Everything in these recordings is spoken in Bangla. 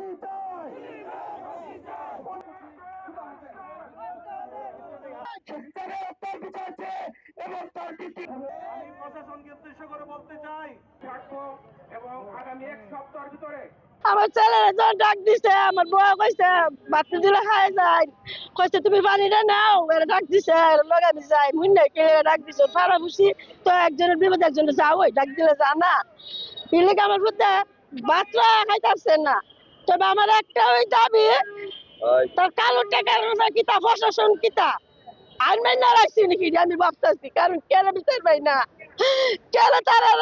ফাঁসি চাই এবং তার আমি প্রশাসনকে উদ্দেশ্য করে বলতে চাই থাকব এবং আগামী এক সপ্তাহের ভিতরে আমার ছেলেরা যখন ডাক দিছে, আমার বউ কইছে, বাতি দিলে খায় যায় কইছে, তুমি পানিটা নাও, এরা ডাক দিছে লগা আমি যাই মুই নাই কে ডাক দিছে পাড়া বুঝি তো একজনের বিপদ একজনের যাও ডাক দিলে যা না। ইলে আমার বুঝতে বাচ্চা খাইতাছে না। তবে আমার একটা ওই দাবি তার কালো টাকা রোজা কিতা প্রশাসন কিতা আইন মাইনা রাখছি নাকি আমি ভাবতেছি কারণ কেন বিচার পাই না? কেন তারা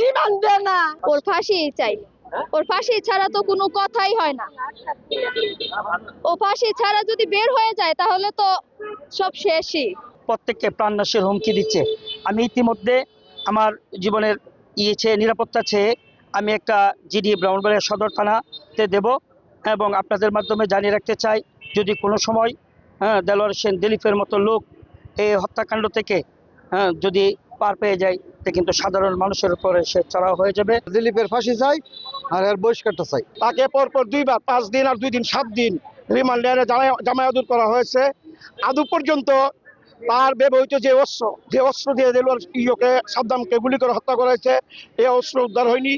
রিমান্ড দেয় না? ওর ফাঁসি চাই। ওর ফাঁসি ছাড়া তো কোনো কথাই হয় না। ও ফাঁসি ছাড়া যদি বের হয়ে যায় তাহলে তো সব শেষই। প্রত্যেককে প্রাণনাশের হুমকি দিচ্ছে। আমি ইতিমধ্যে আমার জীবনের ইয়ে চেয়ে নিরাপত্তা চেয়ে আমি একটা জিডি ব্রাহ্মণবাড়িয়া সদর থানাতে দেব এবং আপনাদের মাধ্যমে জানিয়ে রাখতে চাই, যদি কোনো সময় হ্যাঁ দেলোয়ার সেন দিলীপের মতো লোক এই হত্যাকাণ্ড থেকে হ্যাঁ যদি পার পেয়ে যায়, তে কিন্তু সাধারণ মানুষের উপরে সে চড়াও হয়ে যাবে। দিলীপের ফাঁসি চাই আর এর বহিষ্কারটা চাই। তাকে পরপর দুইবার, পাঁচ দিন আর দুই দিন, সাত দিন রিমান্ডে জামায়াতুর করা হয়েছে। আদৌ পর্যন্ত তার ব্যবহৃত যে অস্ত্র যে অস্ত্র দিয়ে দিল ইয়োকে সাদ্দামকে গুলি করে হত্যা করা হয়েছে এই অস্ত্র উদ্ধার হয়নি।